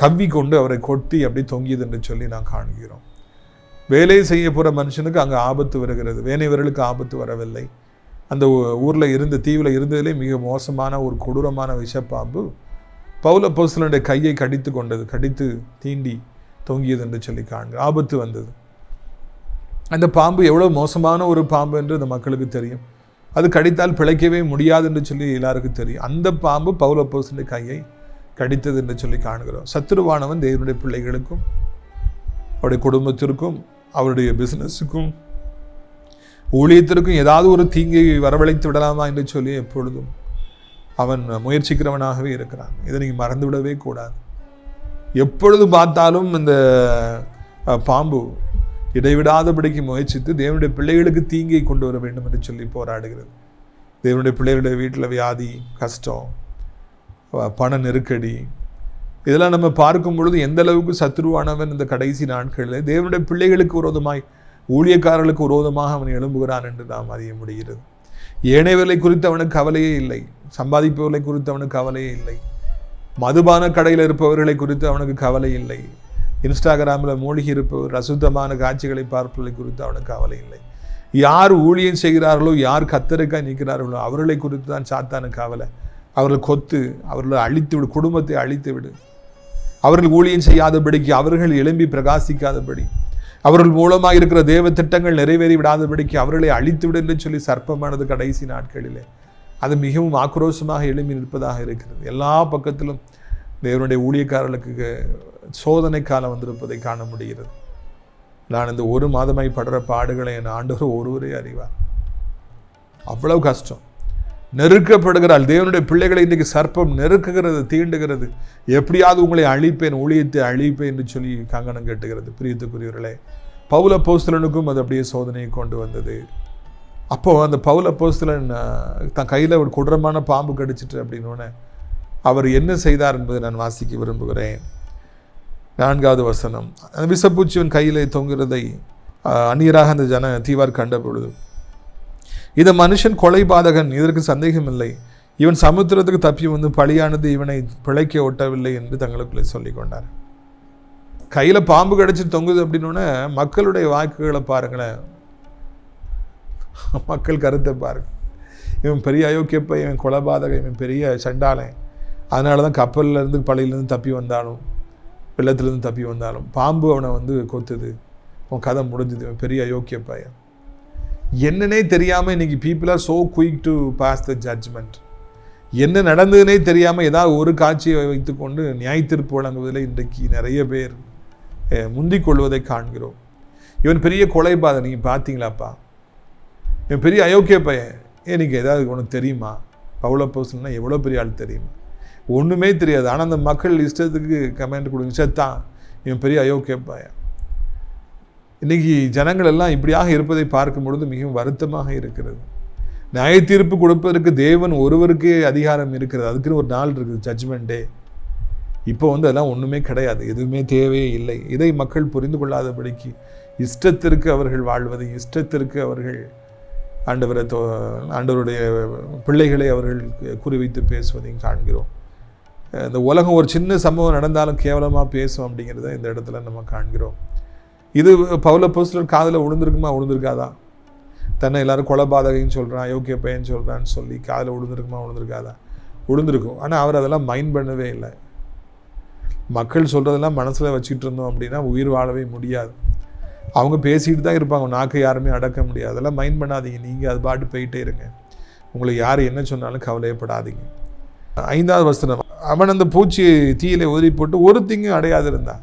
கவ்வி கொண்டு அவரை கொட்டி அப்படி தொங்கியது என்று சொல்லி நான் காண்கிறோம். வேலை செய்ய போகிற மனுஷனுக்கு அங்கே ஆபத்து வருகிறது. வேனைவர்களுக்கு ஆபத்து வரவில்லை. அந்த ஊரில் இருந்த தீவில் இருந்ததிலே மிக மோசமான ஒரு கொடூரமான விஷப்பாம்பு பௌல பௌசலனுடைய கையை கடித்து கொண்டது கடித்து தீண்டி தொங்கியது என்று சொல்லி காண்க ஆபத்து வந்தது. அந்த பாம்பு எவ்வளோ மோசமான ஒரு பாம்பு என்று அந்த மக்களுக்கு தெரியும். அது கடித்தால் பிழைக்கவே முடியாது என்று சொல்லி எல்லாருக்கும் தெரியும். அந்த பாம்பு பௌல போஸ்தனுடைய கையை கடித்தது என்று சொல்லி காணுகிறோம். சத்துருவானவன் தேவனுடைய பிள்ளைகளுக்கும் அவருடைய குடும்பத்திற்கும் அவருடைய பிஸ்னஸுக்கும் ஊழியத்திற்கும் ஏதாவது ஒரு தீங்கை வரவழைத்து விடலாமா என்று சொல்லி எப்பொழுதும் அவன் முயற்சிக்கிறவனாகவே இருக்கிறான். இதை நீங்கள் மறந்து விடவே கூடாது. எப்பொழுது பார்த்தாலும் இந்த பாம்பு இடைவிடாதபடிக்கு முயற்சித்து தேவனுடைய பிள்ளைகளுக்கு தீங்கை கொண்டு வர வேண்டும் என்று சொல்லி போராடுகிறது. தேவனுடைய பிள்ளைகளுடைய வீட்டில் வியாதி கஷ்டம் பண நெருக்கடி. இதெல்லாம் நம்ம பார்க்கும் பொழுது எந்த அளவுக்கு சத்ருவானவன் இந்த கடைசி நாட்களில் தேவனுடைய பிள்ளைகளுக்கு விரோதமாய் ஊழியக்காரர்களுக்கு விரோதமாக அவன் எழும்புகிறான் என்று நாம் அறிய முடிகிறது. ஏனையவர்களை குறித்து அவனுக்கு கவலையே இல்லை. சம்பாதிப்பவர்களை குறித்து அவனுக்கு கவலையே இல்லை. மதுபான கடையில் இருப்பவர்களை குறித்து அவனுக்கு கவலை இல்லை. இன்ஸ்டாகிராமில் மூழ்கி இருப்பவர் அசுத்தமான காட்சிகளை பார்ப்பவர்களை குறித்து அவனுக்கு கவலை இல்லை. யார் ஊழியம் செய்கிறார்களோ யார் கத்தருக்காக நிற்கிறார்களோ அவர்களை குறித்து தான் சாத்தானுக்கு கவலை. அவர்களை கொத்து அவர்களை அழித்து விடு குடும்பத்தை அழித்து விடு அவர்கள் ஊழியம் செய்யாதபடிக்கு அவர்கள் எழும்பி பிரகாசிக்காதபடி. அவர்கள் மூலமாக இருக்கிற தேவ திட்டங்கள் நிறைவேறி விடாதபடிக்கு அவர்களை அழித்து விடு என்று சொல்லி சர்ப்பமானது கடைசி நாட்களிலே. அது மிகவும் ஆக்ரோஷமாக எழும்பி நிற்பதாக இருக்கிறது. எல்லா பக்கத்திலும் தேவனுடைய ஊழியக்காரர்களுக்கு சோதனை காலம் வந்திருப்பதை காண முடிகிறது. நான் இந்த ஒரு மாதமாய் படுற பாடுகளை என் ஆண்டவர் ஒருவரே அறிவார். அவ்வளவு கஷ்டம். நெருக்கப்படுகிறாள். தேவனுடைய பிள்ளைகளை இன்றைக்கு சர்ப்பம் நெருக்குகிறது தீண்டுகிறது. எப்படியாவது உங்களை அழிப்பேன் ஊழியத்தை அழிப்பேன் என்று சொல்லி கங்கணம் கேட்டுகிறது. பிரியத்துக்குரியவர்களே பவுல போஸ்தலனுக்கும் அது அப்படியே சோதனையை கொண்டு வந்தது. அப்போது அந்த பவுல போஸ்தலன் தன் கையில் ஒரு கொடூரமான பாம்பு கடிச்சிட்டு அப்படின்னோடனே அவர் என்ன செய்தார் என்பதை நான் வாசிக்க விரும்புகிறேன். நான்காவது வசனம் அந்த விசப்பூச்சிவன் கையிலே தொங்குறதை அந்நியராக அந்த ஜன தீவார் கண்ட பொழுது இந்த மனுஷன் கொலை பாதகன் இதற்கு சந்தேகமில்லை. இவன் சமுத்திரத்துக்கு தப்பி வந்து பலியானது இவனை பிழைக்க ஒட்டவில்லை என்று தங்களுக்குள்ளே சொல்லிக் கொண்டார். கையில் பாம்பு கிடச்சி தொங்குது அப்படின்னோடனே மக்களுடைய வாக்குகளை பாருங்களேன். மக்கள் கருத்தை பாருங்க. இவன் பெரிய அயோக்கியப்ப இவன் கொலபாதகன் இவன் பெரிய சண்டாளன். அதனால தான் கப்பல்லேருந்து பழையிலேருந்து தப்பி வந்தாலும் வெள்ளத்துலேருந்து தப்பி வந்தாலும் பாம்பு அவனை வந்து கொத்துது. உன் கதை முடிஞ்சுது இவன் பெரிய அயோக்கிய பையன். என்னன்னே தெரியாமல் இன்னைக்கு people are so quick to pass the judgment என்ன நடந்ததுனே தெரியாமல் ஏதாவது ஒரு காட்சியை வைத்துக்கொண்டு நியாய வழங்குவதில் இன்றைக்கு நிறைய பேர் முந்திக் கொள்வதை காண்கிறோம். இவன் பெரிய கொலைபாதை நீங்கள் பார்த்தீங்களாப்பா? இவன் பெரிய அயோக்கிய பையன். ஏன் நீங்கள் ஏதாவது உனக்கு தெரியுமா? பவுல பர்சன்னா எவ்வளோ பெரிய ஆள் தெரியுமா? ஒன்றுமே தெரியாது. ஆனால் அந்த மக்கள் இஷ்டத்துக்கு கமெண்ட் கொடுங்க. செத்தான் இவன் பெரிய அயோக்கிய பையன். இன்றைக்கி ஜனங்கள் எல்லாம் இப்படியாக இருப்பதை பார்க்கும் பொழுது மிகவும் வருத்தமாக இருக்கிறது. நியாய தீர்ப்பு கொடுப்பதற்கு தேவன் ஒருவருக்கே அதிகாரம் இருக்கிறது. அதுக்குன்னு ஒரு நாள் இருக்குது ஜட்ஜ்மெண்ட் டே இப்போ வந்து அதெல்லாம் ஒன்றுமே கிடையாது. எதுவுமே தேவையே இல்லை. இதை மக்கள் புரிந்து கொள்ளாதபடிக்கு இஷ்டத்திற்கு அவர்கள் வாழ்வது இஷ்டத்திற்கு அவர்கள் ஆண்டவரை தோ ஆண்டவருடைய பிள்ளைகளை அவர்கள் குறிவைத்து பேசுவதையும் காண்கிறோம். இந்த உலகம் ஒரு சின்ன சம்பவம் நடந்தாலும் கேவலமாக பேசும் அப்படிங்கிறத இந்த இடத்துல நம்ம காண்கிறோம். இது பவுல போஸ்டர் காதில் விழுந்திருக்குமா விழுந்திருக்காதா தன்னை எல்லாரும் கொலபாதகைன்னு சொல்கிறான் யோக்கிய பையன் சொல்கிறான்னு சொல்லி காதில் விழுந்திருக்குமா விழுந்திருக்காதா விழுந்திருக்கும் ஆனால் அவர் அதெல்லாம் மைண்ட் பண்ணவே இல்லை. மக்கள் சொல்கிறதெல்லாம் மனசில் வச்சுட்டு இருந்தோம் அப்படின்னா உயிர் வாழவே முடியாது. அவங்க பேசிகிட்டு தான் இருப்பாங்க நாக்கு யாருமே அடக்க முடியாது. அதெல்லாம் மைண்ட் பண்ணாதீங்க. நீங்கள் அது பாட்டு போயிட்டே இருங்க. உங்களை யார் என்ன சொன்னாலும் கவலையப்படாதீங்க. ஐந்தாவது வசனம். அவன் அந்த பூச்சி தீயில ஊதி போட்டு ஒரு திங்கும் அடையாது இருந்தான்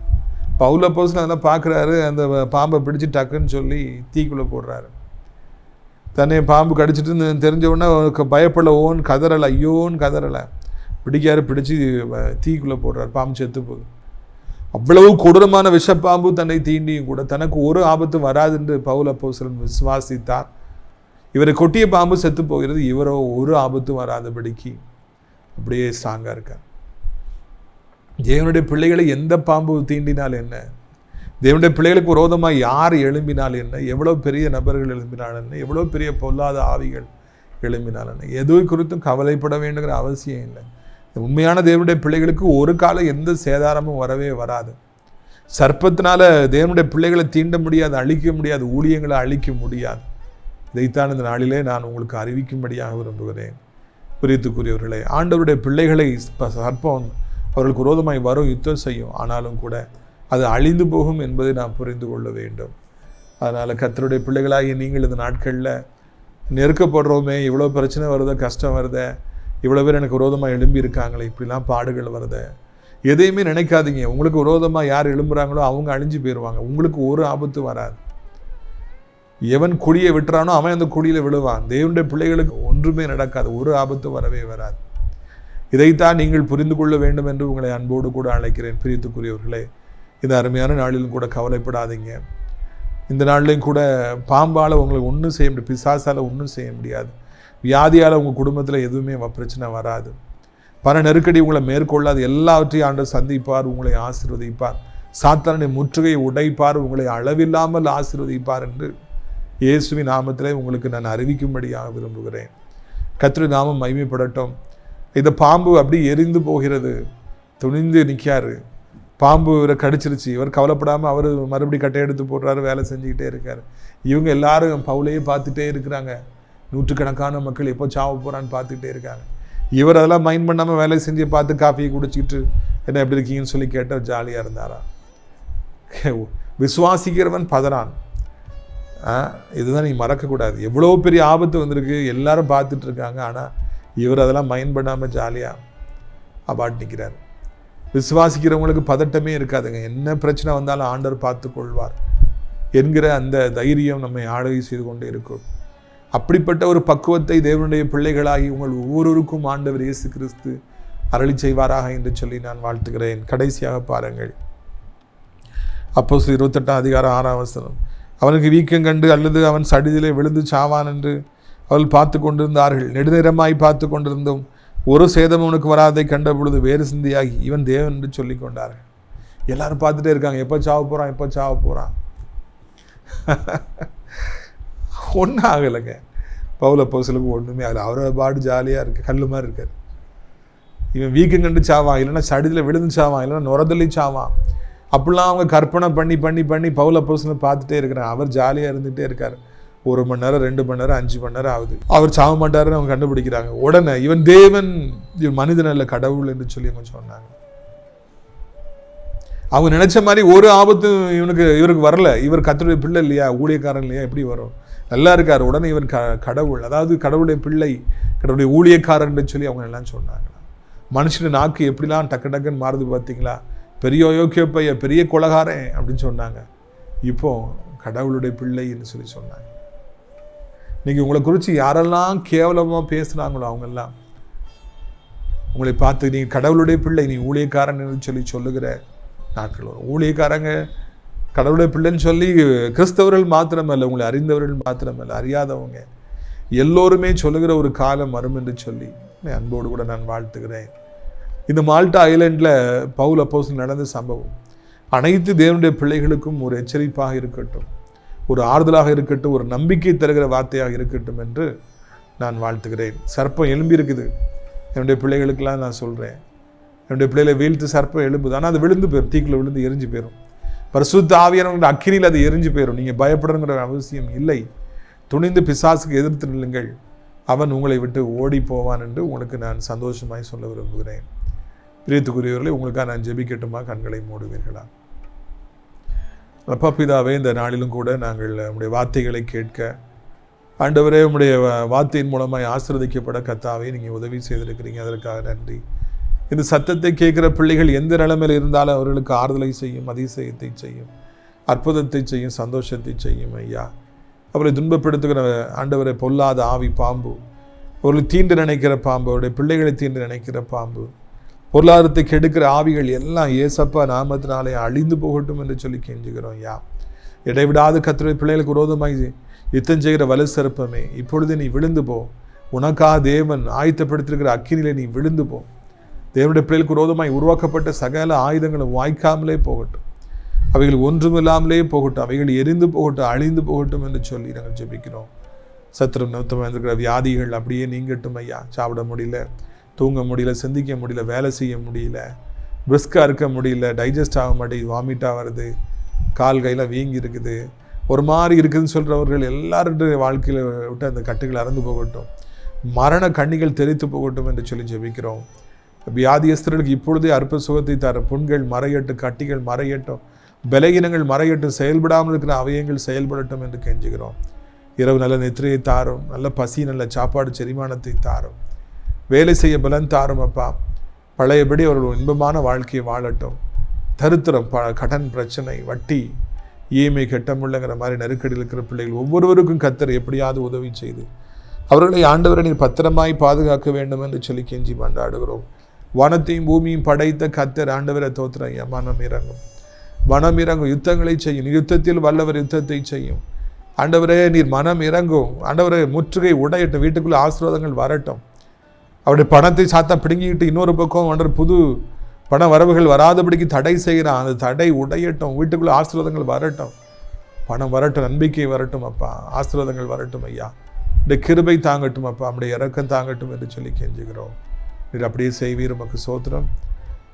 பவுல போஸ்ல அதெல்லாம் பார்க்குறாரு அந்த பாம்பை பிடிச்சி டக்குன்னு சொல்லி தீக்குள்ளே போடுறாரு. தன்னை பாம்பு கடிச்சிட்டு தெரிஞ்ச உடனே அவனுக்கு பயப்படல ஓன் கதறலை ஐயோன்னு கதறலை. பிடிக்காரு பிடிச்சி தீக்குள்ளே போடுறாரு பாம்பு செத்து போகுது. அவ்வளவு கொடூரமான விஷப்பாம்பு தன்னை தீண்டியும் கூட தனக்கு ஒரு ஆபத்தும் வராது என்று பவுல போசலன் விசுவாசித்தார். இவரை கொட்டிய பாம்பு செத்து போகிறது இவரோ ஒரு ஆபத்தும் வராதபடிக்கு அப்படியே ஸ்ட்ராங்காக இருக்கார். தேவனுடைய பிள்ளைகளை எந்த பாம்பு தீண்டினால் என்ன? தேவனுடைய பிள்ளைகளுக்கு விரோதமாக யார் எழும்பினால் என்ன? எவ்வளோ பெரிய நபர்கள் எழும்பினால் என்ன? எவ்வளோ பெரிய பொல்லாத ஆவிகள் எழும்பினால் என்ன? எது குறித்தும் கவலைப்பட வேண்டுங்கிற அவசியம் இல்லை. உண்மையான தேவனுடைய பிள்ளைகளுக்கு ஒரு காலம் எந்த சேதாரமும் வரவே வராது. சர்ப்பத்தினால தேவனுடைய பிள்ளைகளை தீண்ட முடியாது அழிக்க முடியாது ஊழியங்களை அழிக்க முடியாது. இதைத்தான் இந்த நாளிலே நான் உங்களுக்கு அறிவிக்கும்படியாக விரும்புகிறேன். பிரியத்துக்குரியவர்களே ஆண்டவருடைய பிள்ளைகளை சர்ப்பம் அவர்களுக்கு விரோதமாய் வரும் யுத்தம் செய்யும். ஆனாலும் கூட அது அழிந்து போகும் என்பதை நாம் புரிந்து கொள்ள வேண்டும். அதனால் கத்தருடைய பிள்ளைகளாகிய நீங்கள் இந்த நாட்களில் நெருக்கப்படுறோமே இவ்வளோ பிரச்சனை வருது கஷ்டம் வருதே இவ்வளோ பேர் எனக்கு விரோதமாக எழும்பியிருக்காங்களே இப்படிலாம் பாடுகள் வருத? எதையுமே நினைக்காதீங்க. உங்களுக்கு விரோதமாக யார் எழும்புறாங்களோ அவங்க அழிஞ்சு போயிடுவாங்க உங்களுக்கு ஒரு ஆபத்து வராது. எவன் குழியை விட்டுறானோ அவன் அந்த குழியில் விழுவான். தேவனுடைய பிள்ளைகளுக்கு ஒன்றுமே நடக்காது. ஒரு ஆபத்து வரவே வராது. இதைத்தான் நீங்கள் புரிந்து கொள்ள வேண்டும் என்று உங்களை அன்போடு கூட அழைக்கிறேன். பிரியத்துக்குரியவர்களே இந்த அருமையான நாளிலும் கூட கவலைப்படாதீங்க. இந்த நாள்லையும் கூட பாம்பால் உங்களை ஒன்றும் செய்ய முடியாது பிசாசால் ஒன்றும் செய்ய முடியாது. வியாதியால் உங்கள் குடும்பத்தில் எதுவுமே பிரச்சனை வராது. பல நெருக்கடி உங்களை மேற்கொள்ளாது. எல்லாவற்றையும் ஆண்டு சந்திப்பார் உங்களை ஆசீர்வதிப்பார். சாத்தாரனை முற்றுகையை உடைப்பார் உங்களை அளவில்லாமல் ஆசிர்வதிப்பார் என்று இயேசுவின் நாமத்திலே உங்களுக்கு நான் அறிவிக்கும்படியாக விரும்புகிறேன். கத்திரி நாமம் மகிமைப்படட்டும். இந்த பாம்பு அப்படி எரிந்து போகிறது. துணிந்து நிற்காரு பாம்பு இவரை கடிச்சிருச்சு. இவர் கவலைப்படாமல் அவர் மறுபடியும் கட்டை எடுத்து போடுறாரு வேலை செஞ்சுக்கிட்டே இருக்கார். இவங்க எல்லாரும் பவுலையே பார்த்துட்டே இருக்கிறாங்க. நூற்றுக்கணக்கான மக்கள் எப்போ சாவ போகிறான்னு பார்த்துக்கிட்டே இருக்காங்க. இவர் அதெல்லாம் மைண்ட் பண்ணாமல் வேலை செஞ்சு பார்த்து காஃபியை குடிச்சிட்டு என்ன எப்படி இருக்கீங்கன்னு சொல்லி கேட்டால் ஜாலியாக இருந்தாரா? விசுவாசிக்கிறவன் பதறான். ஆ, இதுதான் நீ மறக்கக்கூடாது. எவ்வளோ பெரிய ஆபத்து வந்திருக்கு. எல்லாரும் பார்த்துட்ருக்காங்க ஆனால் இவர் அதெல்லாம் மைண்ட் பண்ணாமல் ஜாலியாக அபாட் நிற்கிறார் விசுவாசிக்கிறவங்களுக்கு பதட்டமே இருக்காதுங்க. என்ன பிரச்சனை வந்தாலும் ஆண்டவர் பார்த்து கொள்வார் என்கிற அந்த தைரியம் நம்மை ஆளுகை செய்து கொண்டே இருக்கும். அப்படிப்பட்ட ஒரு பக்குவத்தை தேவனுடைய பிள்ளைகளாகி உங்கள் ஒவ்வொருவருக்கும் ஆண்டவர் இயேசு கிறிஸ்து அருளி செய்வாராக என்று சொல்லி நான் வாழ்த்துகிறேன். கடைசியாக பாருங்கள். அப்போ இருபத்தெட்டாம் அதிகாரம் ஆறாம் வசனம். அவனுக்கு வீக்கம் கண்டு அல்லது அவன் சடிதிலே விழுந்து சாவான் என்று அவள் பார்த்து கொண்டிருந்தார்கள். நெடுநேரமாய் பார்த்து கொண்டிருந்தும் ஒரு சேதம் அவனுக்கு வராதை கண்ட பொழுது வேறு சிந்தியாகி இவன் தேவன் என்று சொல்லி கொண்டார்கள். எல்லாரும் பார்த்துட்டே இருக்காங்க. எப்போ சாவ போகிறான் எப்போ சாவ போகிறான் ஒன்றும் ஆகலைங்க. பவுல பவுசலுக்கு ஒன்றுமே ஆகலை. அவரோட பாடு ஜாலியாக இருக்கு. கல் மாதிரி இருக்கார். இவன் வீக்கம் கண்டு சாவான். இல்லைன்னா சடிதில் விழுந்து சாவான். இல்லைன்னா நுரதள்ளி சாவான். அப்படிலாம் அவங்க கற்பனை பண்ணி பண்ணி பண்ணி பவுல பவுசலை பார்த்துட்டே இருக்கிறான் அவர் ஜாலியாக இருந்துகிட்டே இருக்கார். ஒரு மணி நேரம் ரெண்டு மணி நேரம் அஞ்சு மணி நேரம் ஆகுது. அவர் சாவ மாட்டாருன்னு அவங்க கண்டுபிடிக்கிறாங்க. உடனே இவன் தேவன் இவன் மனிதன் அல்ல கடவுள் என்று சொல்லி அவங்க சொன்னாங்க. அவங்க நினைச்ச மாதிரி ஒரு ஆபத்தும் இவனுக்கு இவருக்கு வரல. இவர் கத்தருடைய பிள்ளை இல்லையா? ஊழியக்காரன் இல்லையா? எப்படி வரும்? நல்லா இருக்கார். உடனே இவன் க கடவுள் அதாவது கடவுளுடைய பிள்ளை கடவுளுடைய ஊழியக்காரன் சொல்லி அவங்க எல்லாம் சொன்னாங்க. மனுஷன் நாக்கு எப்படிலாம் டக்கு டக்குன்னு மாறுது பார்த்தீங்களா? பெரிய யோக்கிய பைய பெரிய கொலகாரன் அப்படின்னு சொன்னாங்க. இப்போ கடவுளுடைய பிள்ளைன்னு சொல்லி சொன்னாங்க. இன்னைக்கு உங்களை குறித்து யாரெல்லாம் கேவலமாக பேசுனாங்களோ அவங்கெல்லாம் உங்களை பார்த்து நீ கடவுளுடைய பிள்ளை நீ ஊழியக்காரன் சொல்லி சொல்லுகிற நாட்கள் வரும். ஊழியக்காரங்க கடவுளுடைய பிள்ளைன்னு சொல்லி கிறிஸ்தவர்கள் மாத்திரமல்ல உங்களை அறிந்தவர்கள் மாத்திரமல்ல அறியாதவங்க. எல்லோருமே சொல்லுகிற ஒரு காலம் வரும் என்று சொல்லி அன்போடு கூட நான் வாழ்த்துகிறேன். இந்த மால்டா ஐலண்டில் பவுல் அப்போஸ் நடந்த சம்பவம். அனைத்து தேவனுடைய பிள்ளைகளுக்கும் ஒரு எச்சரிப்பாக இருக்கட்டும். ஒரு ஆறுதலாக இருக்கட்டும் ஒரு நம்பிக்கை தருகிற வார்த்தையாக இருக்கட்டும் என்று நான் வாழ்த்துகிறேன். சர்ப்பம் எலும்பி இருக்குது. என்னுடைய பிள்ளைகளுக்கெல்லாம் நான் சொல்கிறேன் என்னுடைய பிள்ளைகளை வீழ்த்து சர்ப்பம் எழும்புது. ஆனால் அது விழுந்து போயிடும் தீக்கில் விழுந்து எரிஞ்சு போயிடும் பரிசுத்த ஆவியானவங்க அக்கினியில் அது எரிஞ்சு போயிடும் நீங்கள் பயப்படணுங்கிற அவசியம் இல்லை. துணிந்து பிசாசுக்கு எதிர்த்து நில்லுங்கள். அவன் உங்களை விட்டு ஓடி போவான் என்று உங்களுக்கு நான் சந்தோஷமாய் சொல்ல விரும்புகிறேன். பிரியத்துக்குரியவர்களை உங்களுக்காக நான் ஜெபிக்கட்டுமா? கண்களை மூடுவீர்களா? அப்பா பிதாவே இந்த நாளிலும் கூட நாங்கள் உடைய வார்த்தைகளை கேட்க ஆண்டவரே உடைய வார்த்தையின் மூலமாக ஆசீர்வதிக்கப்பட கத்தாவே நீங்கள் உதவி செய்திருக்கிறீங்க. அதற்காக நன்றி. இந்த சத்தத்தை கேட்குற பிள்ளைகள் எந்த நிலைமையில் இருந்தாலும் அவர்களுக்கு ஆறுதலை செய்யும் அதிசயத்தை செய்யும் அற்புதத்தை செய்யும் சந்தோஷத்தை செய்யும் ஐயா. அவரை துன்பப்படுத்துகிற ஆண்டவரை பொல்லாத ஆவி பாம்பு அவர்களை தீண்டு நினைக்கிற பாம்பு அவருடைய பிள்ளைகளை தீண்டு நினைக்கிற பாம்பு பொருளாதாரத்தை கெடுக்கிற ஆவிகள் எல்லாம் ஏசப்பா நாமத்தினாலே அழிந்து போகட்டும் என்று சொல்லி கெஞ்சுகிறோம் ஐயா இடைவிடாது கத்துரை பிள்ளைகளுக்கு விரோதமாக யுத்தம் செய்கிற வலு சிறப்பமே. இப்பொழுது நீ விழுந்து போ. உனக்கா தேவன் ஆயத்தப்படுத்திருக்கிற அக்கினிலே நீ விழுந்து போ. தேவனுடைய பிள்ளைகளுக்கு விரோதமாய் உருவாக்கப்பட்ட சகல ஆயுதங்களும் வாய்க்காமலே போகட்டும். அவைகள் ஒன்றுமில்லாமலே போகட்டும். அவைகள் எரிந்து போகட்டும் அழிந்து போகட்டும் என்று சொல்லி நாங்கள் ஜெபிக்கிறோம். சத்திரம் நிறுத்தமாக இருக்கிற வியாதிகள் அப்படியே நீங்கட்டும் ஐயா. சாப்பிட முடியல. தூங்க முடியல சிந்திக்க முடியல வேலை செய்ய முடியல பிரிஸ்காக இருக்க முடியல டைஜஸ்ட் ஆக மாட்டேங்குது வாமிட்டாக வருது கால் கையில் வீங்கி இருக்குது. ஒரு மாதிரி இருக்குதுன்னு சொல்கிறவர்கள் எல்லாருடைய வாழ்க்கையில் விட்டு அந்த கட்டுகள் அறந்து போகட்டும். மரண கண்ணிகள் தெரித்து போகட்டும் என்று சொல்லி ஜெபிக்கிறோம். வியாதியஸ்தர்களுக்கு இப்பொழுதே அற்ப சுகத்தை தர புண்கள் மறையட்டும் கட்டிகள் மறையட்டும் பலகீனங்கள் மறையட்டும் செயல்படாமல் இருக்கிற அவயங்கள் செயல்படட்டும் என்று கெஞ்சுகிறோம். இரவு நல்ல நித்திரையை தாரும் நல்ல பசி நல்ல சாப்பாடு செரிமானத்தை தாரும். வேலை செய்ய பலன் தாருமப்பா பழையபடி அவர்கள் இன்பமான வாழ்க்கையை வாழட்டும். தருத்திரம் ப கடன் பிரச்சனை வட்டி இஎம்ஐ கெட்டமுள்ளங்கிற மாதிரி நெருக்கடியில் இருக்கிற பிள்ளைகள் ஒவ்வொருவருக்கும் கத்தர் எப்படியாவது உதவி செய்து அவர்களை ஆண்டவரை நீர் பத்திரமாய் பாதுகாக்க வேண்டும் என்று சொல்லி கெஞ்சி மன்றாடுகிறோம். வனத்தையும் பூமியும் படைத்த கத்தர் ஆண்டவரை தோத்திர ஐயா மனம் இறங்கும். மனம் இறங்கும் யுத்தங்களை செய்யும். யுத்தத்தில் வல்லவர் யுத்தத்தை செய்யும். ஆண்டவரே நீர் மனம் இறங்கும். ஆண்டவரே முற்றுகை உடையட்டும். வீட்டுக்குள்ளே ஆசீர்வாதங்கள் வரட்டும். அவருடைய பணத்தை சாத்தா பிடுங்கிக்கிட்டு இன்னொரு பக்கம் ஒன்று புது பண வரவுகள் வராதபடிக்கு தடை செய்கிறான். அந்த தடை உடையட்டும். வீட்டுக்குள்ளே ஆசீர்வாதங்கள் வரட்டும். பணம் வரட்டும். நம்பிக்கை வரட்டும் அப்பா. ஆசீர்வாதங்கள் வரட்டும் ஐயா. இந்த கிருபை தாங்கட்டும் அப்பா. நம்முடைய இறக்கம் தாங்கட்டும் என்று சொல்லி கெஞ்சுகிறோம். நீர் அப்படியே செய்வீர். உமக்கு சோத்திரம்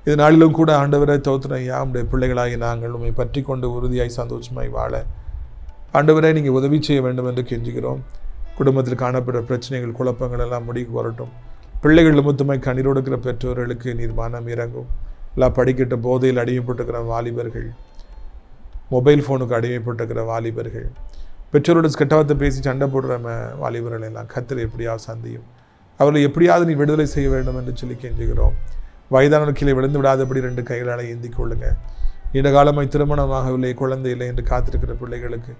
இது நாளிலும் கூட ஆண்டவரை தோத்திரம் ஐயா. நம்முடைய பிள்ளைகளாகி நாங்கள் உண்மை பற்றி கொண்டு உறுதியாய் சந்தோஷமாய் வாழ. ஆண்டவரே நீங்கள் உதவி செய்ய வேண்டும் என்று கெஞ்சுகிறோம். குடும்பத்தில் காணப்படுற பிரச்சனைகள் குழப்பங்கள் எல்லாம் முடிவுக்கு வரட்டும். பிள்ளைகள் முத்துமை கண்ணீரோடு இருக்கிற பெற்றோர்களுக்கு நீர் மனம் இறங்கும். இல்லை படிக்கட்டு போதையில் அடிமைப்பட்டுக்கிற வாலிபர்கள் மொபைல் ஃபோனுக்கு அடிமைப்பட்டுக்கிற வாலிபர்கள் பெற்றோரோட கெட்டவார்த்தை பேசி சண்டை போடுற வாலிபர்கள் எல்லாம் கத்தர் எப்படியாவது சந்தியும். அவர்களை எப்படியாவது நீ விடுதலை செய்ய வேண்டும் என்று சொல்லி கெஞ்சுகிறோம். வயதான கீழே விழுந்து விடாதபடி ரெண்டு கைகளால் ஏந்தி கொள்ளுங்க. நீண்ட காலமாய் திருமணமாகவில்லை குழந்தை இல்லை என்று காத்திருக்கிற பிள்ளைகளுக்கு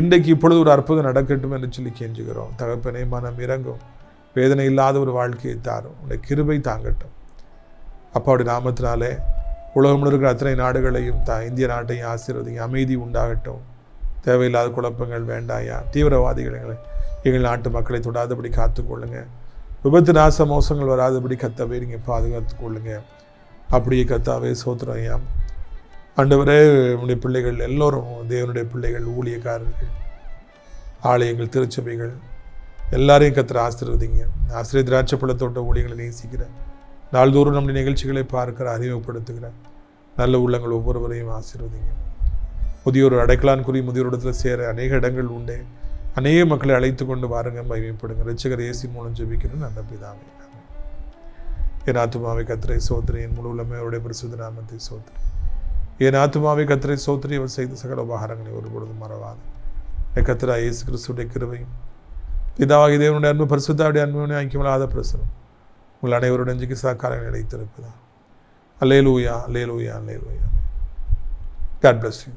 இன்றைக்கு இப்பொழுது ஒரு அற்புதம் நடக்கட்டும் என்று சொல்லி கெஞ்சுகிறோம். தகப்பனே மனம் இறங்கும். வேதனை இல்லாத ஒரு வாழ்க்கையை தாரும். உன்னை கிருபை தாங்கட்டும். அப்பாவுடைய நாமத்தினாலே உலகம் இருக்கிற அத்தனை நாடுகளையும் தா இந்திய நாட்டையும் ஆசீர்வதிங்க அமைதி உண்டாகட்டும். தேவையில்லாத குழப்பங்கள் வேண்டாயா? தீவிரவாதிகள் எங்களை எங்கள் நாட்டு மக்களை தொடாதபடி காத்துக்கொள்ளுங்க. விபத்து நாச மோசங்கள் வராதபடி கத்தவே நீங்கள் பாதுகாத்து கொள்ளுங்க. அப்படியே கத்தாவே சோத்திரம் ஐயா. ஆண்டவரே உடைய பிள்ளைகள் எல்லோரும் தேவனுடைய பிள்ளைகள் ஊழியக்காரர்கள் ஆலயங்கள் திருச்சபைகள் எல்லாரையும் கத்திர ஆசிர்வதிங்க. ஆசிரியர் திராட்சை பழத்தோட்ட ஊழியர்களை நேசிக்கிற. நாள்தோறும் நம்முடைய நிகழ்ச்சிகளை பார்க்கிற அறிமுகப்படுத்துகிற நல்ல உள்ளங்கள் ஒவ்வொருவரையும் ஆசீர்வதிங்க. முதியோர் அடைக்கலான் குறி முதியோர் முதியோரிடத்தில் சேர அநேக இடங்கள் உண்டு. அநேக மக்களை அழைத்து கொண்டு வாருங்க மகிமைப்படுங்க. ரட்சகர் ஏசி மூலம் ஜெபிக்கிறேன் நல்ல பிதாவே என் ஆத்மாவை கத்திரை சோத்திரி என் முழு உள்ளமே அவருடைய பரிசுத்த நாமத்தை சோத்திரி. என் ஆத்மாவை கத்திரை சோத்திரி அவர் செய்த சகல உபகாரங்களை ஒருபொழுதும் மறவாது. என் கத்திரா இயேசு கிறிஸ்துடைய கிருவையும் பிதாவாகி தேவனுடைய அன்பு பரிசுத்தாவுடைய அன்புடைய ஐக்கியமில்லாத பிரசனம் உங்கள் அனைவருடைய நெஞ்சுக்கு சாக்காரங்கள் நிலைத்திருப்பதா hallelujah hallelujah hallelujah God bless you